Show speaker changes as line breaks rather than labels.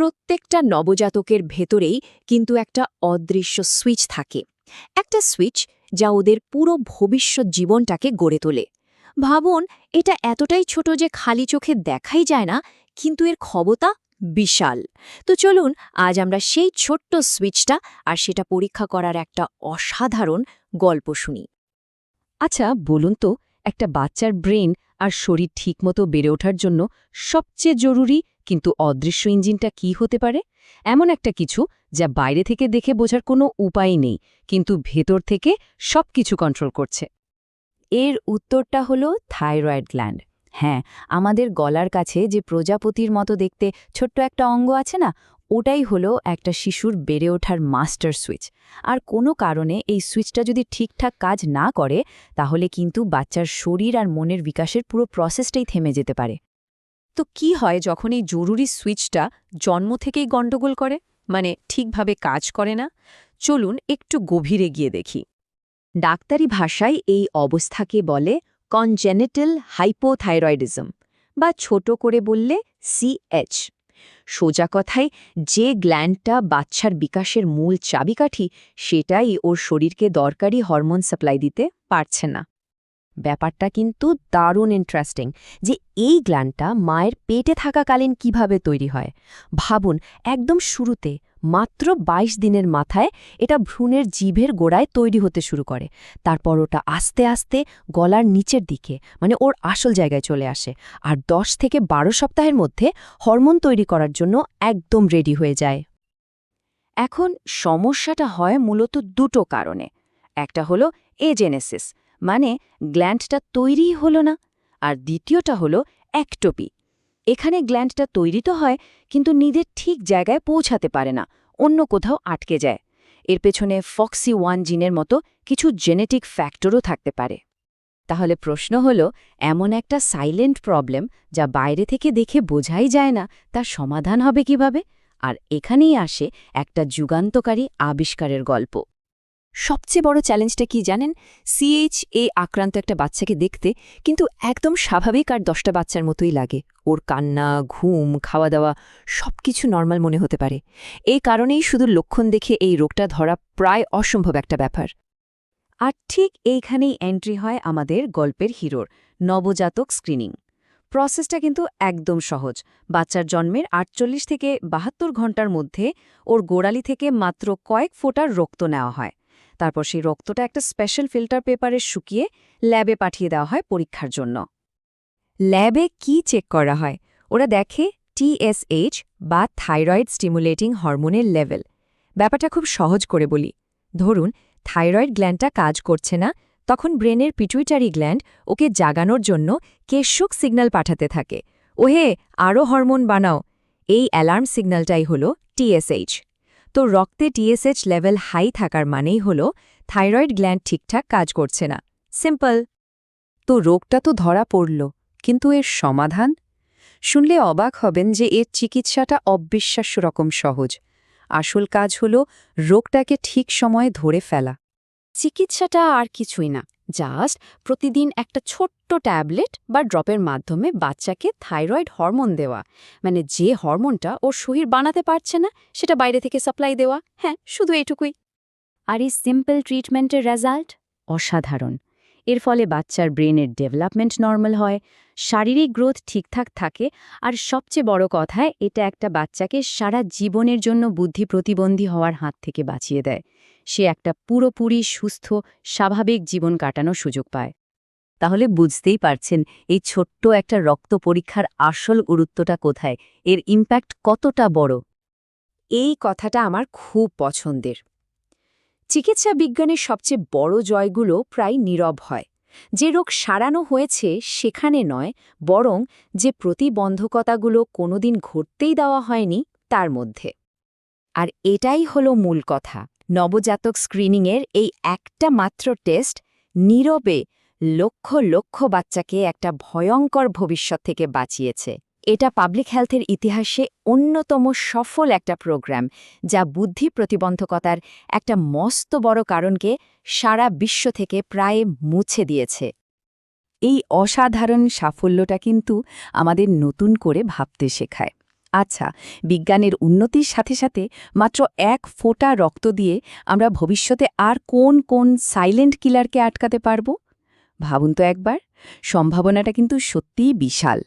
প্রত্যেকটা নবজাতকের ভেতরেই কিন্তু একটা অদৃশ্য সুইচ থাকে। একটা সুইচ যা ওদের পুরো ভবিষ্যৎ জীবনটাকে গড়ে তোলে। ভাবুন, এটা এতটাই ছোট যে খালি চোখে দেখাই যায় না, কিন্তু এর ক্ষমতা বিশাল। তো চলুন, আজ আমরা সেই ছোট্ট সুইচটা আর সেটা পরীক্ষা করার একটা অসাধারণ গল্প শুনি।
আচ্ছা বলুন তো, একটা বাচ্চার ব্রেন আর শরীর ঠিকমতো বেড়ে ওঠার জন্য সবচেয়ে জরুরি কিন্তু অদৃশ্য ইঞ্জিনটা কি হতে পারে? এমন একটা কিছু যা বাইরে থেকে দেখে বোঝার কোনো উপায় নেই, কিন্তু ভেতর থেকে সবকিছু কন্ট্রোল করছে।
এর উত্তরটা হলো থাইরয়েড গ্ল্যান্ড হ্যাঁ আমাদের গলার কাছে যে প্রজাপতির মতো দেখতে ছোট্ট একটা অঙ্গ আছে না, ওটাই হলো একটা শিশুর বেড়ে ওঠার মাস্টার সুইচ আর কোনো কারণে এই সুইচটা যদি ঠিকঠাক কাজ না করে, তাহলে কিন্তু বাচ্চার শরীর আর মনের বিকাশের পুরো প্রসেসটাই থেমে যেতে পারে।
তো কি হয় যখন এই জরুরি সুইচটা জন্ম থেকেই গণ্ডগোল করে? মানে ঠিকভাবে কাজ করে না? চলুন একটু গভীরে গিয়ে দেখি।
ডাক্তারি ভাষায় এই অবস্থাকে বলে কনজেনেটাল হাইপোথাইরয়েডিজম বা ছোট করে বললে সিএচ সোজা কথায় যে গ্ল্যান্ডটা বাচ্চার বিকাশের মূল চাবিকাঠি, সেটাই ওর শরীরকে দরকারি হরমোন সাপ্লাই দিতে পারছে না। ব্যাপারটা কিন্তু দারুণ ইন্টারেস্টিং যে এই গ্ল্যান্ডটা মায়ের পেটে থাকাকালীন কীভাবে তৈরি হয়। ভাবুন, একদম শুরুতে মাত্র ২২ দিনের মাথায় এটা ভ্রূণের জিভের গোড়ায় তৈরি হতে শুরু করে। তারপর ওটা আস্তে আস্তে গলার নিচের দিকে মানে ওর আসল জায়গায় চলে আসে। আর ১০ থেকে ১২ সপ্তাহের মধ্যে হরমোন তৈরি করার জন্য একদম রেডি হয়ে যায়। এখন সমস্যাটা হয় মূলত দুটো কারণে। একটা হলো এজেনেসিস মানে গ্ল্যান্ডটা তৈরিই হলো না, আর দ্বিতীয়টা হলো একটোপি এখানে গ্ল্যান্ডটা তৈরি তো হয়, কিন্তু নিজের ঠিক জায়গায় পৌঁছাতে পারে না, অন্য কোথাও আটকে যায়। এর পেছনে ফক্সি ওয়ান জিনের মতো কিছু জেনেটিক ফ্যাক্টরও থাকতে পারে। তাহলে প্রশ্ন হল, এমন একটা সাইলেন্ট প্রবলেম যা বাইরে থেকে দেখে বোঝাই যায় না, তার সমাধান হবে কীভাবে? আর এখানেই আসে একটা যুগান্তকারী আবিষ্কারের গল্প। সবচেয়ে বড় চ্যালেঞ্জটা কি জানেন? সিএইচ এ আক্রান্ত একটা বাচ্চাকে দেখতে কিন্তু একদম স্বাভাবিক আর দশটা বাচ্চার মতোই লাগে। ওর কান্না, ঘুম খাওয়া দাওয়া সবকিছু নর্মাল মনে হতে পারে। এই কারণেই শুধু লক্ষণ দেখে এই রোগটা ধরা প্রায় অসম্ভব একটা ব্যাপার। আর ঠিক এইখানেই এন্ট্রি হয় আমাদের গল্পের হিরোর, নবজাতক স্ক্রিনিং প্রসেসটা কিন্তু একদম সহজ। বাচ্চার জন্মের আটচল্লিশ থেকে বাহাত্তর ঘণ্টার মধ্যে ওর গোড়ালি থেকে মাত্র কয়েক ফোঁটার রক্ত নেওয়া হয়। তারপর সেই রক্তটা একটা স্পেশাল ফিল্টার পেপারে শুকিয়ে ল্যাবে পাঠিয়ে দেওয়া হয় পরীক্ষার জন্য। ল্যাবে কি চেক করা হয়? ওরা দেখে টিএসএইচ বা থাইরয়েড স্টিমুলেটিং হরমোনের লেভেল ব্যাপারটা খুব সহজ করে বলি। ধরুন থাইরয়েড গ্ল্যান্ডটা কাজ করছে না, তখন ব্রেনের পিটুইটারি গ্ল্যান্ড ওকে জাগানোর জন্য কেশুক সিগন্যাল পাঠাতে থাকে। ওহে আরও হরমোন বানাও। এই অ্যালার্ম সিগন্যালটাই হল টিএসএইচ তো রক্তে টিএসএচ লেভেল হাই থাকার মানেই হল, থাইরয়েড গ্ল্যান্ড ঠিকঠাক কাজ করছে না। সিম্পল।
তো রোগটা তো ধরা পড়ল, কিন্তু এর সমাধান? শুনলে অবাক হবেন যে এর চিকিৎসাটা অবিশ্বাস্য রকম সহজ। আসল কাজ হল রোগটাকে ঠিক সময়ে ধরে ফেলা।
চিকিৎসাটা আর কিছুই না। জাস্ট প্রতিদিন একটা ছোট্ট ট্যাবলেট বা ড্রপের মাধ্যমে বাচ্চাকে থাইরয়েড হরমোন দেওয়া। মানে যে হরমোনটা ওর শরীর বানাতে পারছে না, সেটা বাইরে থেকে সাপ্লাই দেওয়া। হ্যাঁ শুধু এটুকুই আর এই সিম্পল ট্রিটমেন্টের রেজাল্ট অসাধারণ। এর ফলে বাচ্চার ব্রেনের ডেভেলপমেন্ট নর্মাল হয়, শারীরিক গ্রোথ ঠিকঠাক থাকে, আর সবচেয়ে বড় কথায় এটা একটা বাচ্চাকে সারা জীবনের জন্য বুদ্ধি প্রতিবন্ধী হওয়ার হাত থেকে বাঁচিয়ে দেয়। সে একটা পুরোপুরি সুস্থ, স্বাভাবিক জীবন কাটানোর সুযোগ পায়। তাহলে বুঝতেই পারছেন, এই ছোট্ট একটা রক্ত পরীক্ষার আসল গুরুত্বটা কোথায়? এর ইম্প্যাক্ট কতটা বড়? এই কথাটা আমার খুব পছন্দের। চিকিৎসা বিজ্ঞানের সবচেয়ে বড় জয়গুলো প্রায় নীরব হয়। যে রোগ সারানো হয়েছে সেখানে নয়, বরং যে প্রতিবন্ধকতাগুলো কোনোদিন ঘটতেই দেওয়া হয়নি, তার মধ্যে। আর এটাই হলো মূল কথা। নবজাতক স্ক্রিনিংয়ের এই একটা মাত্র টেস্ট নীরবে লক্ষ লক্ষ বাচ্চাকে একটা ভয়ঙ্কর ভবিষ্যৎ থেকে বাঁচিয়েছে। এটা পাবলিক হেলথের ইতিহাসে অন্যতম সফল একটা প্রোগ্রাম যা বুদ্ধি প্রতিবন্ধকতার একটা মস্ত বড় কারণকে সারা বিশ্ব থেকে প্রায় মুছে দিয়েছে।
এই অসাধারণ সাফল্যটা কিন্তু আমাদের নতুন করে ভাবতে শেখায়।
আচ্ছা বিজ্ঞানের উন্নতির সাথে সাথে মাত্র এক ফোঁটা রক্ত দিয়ে আমরা ভবিষ্যতে আর কোন কোন সাইলেন্ট কিলারকে আটকাতে পারব? ভাবুন তো একবার, সম্ভাবনাটা কিন্তু সত্যিই বিশাল।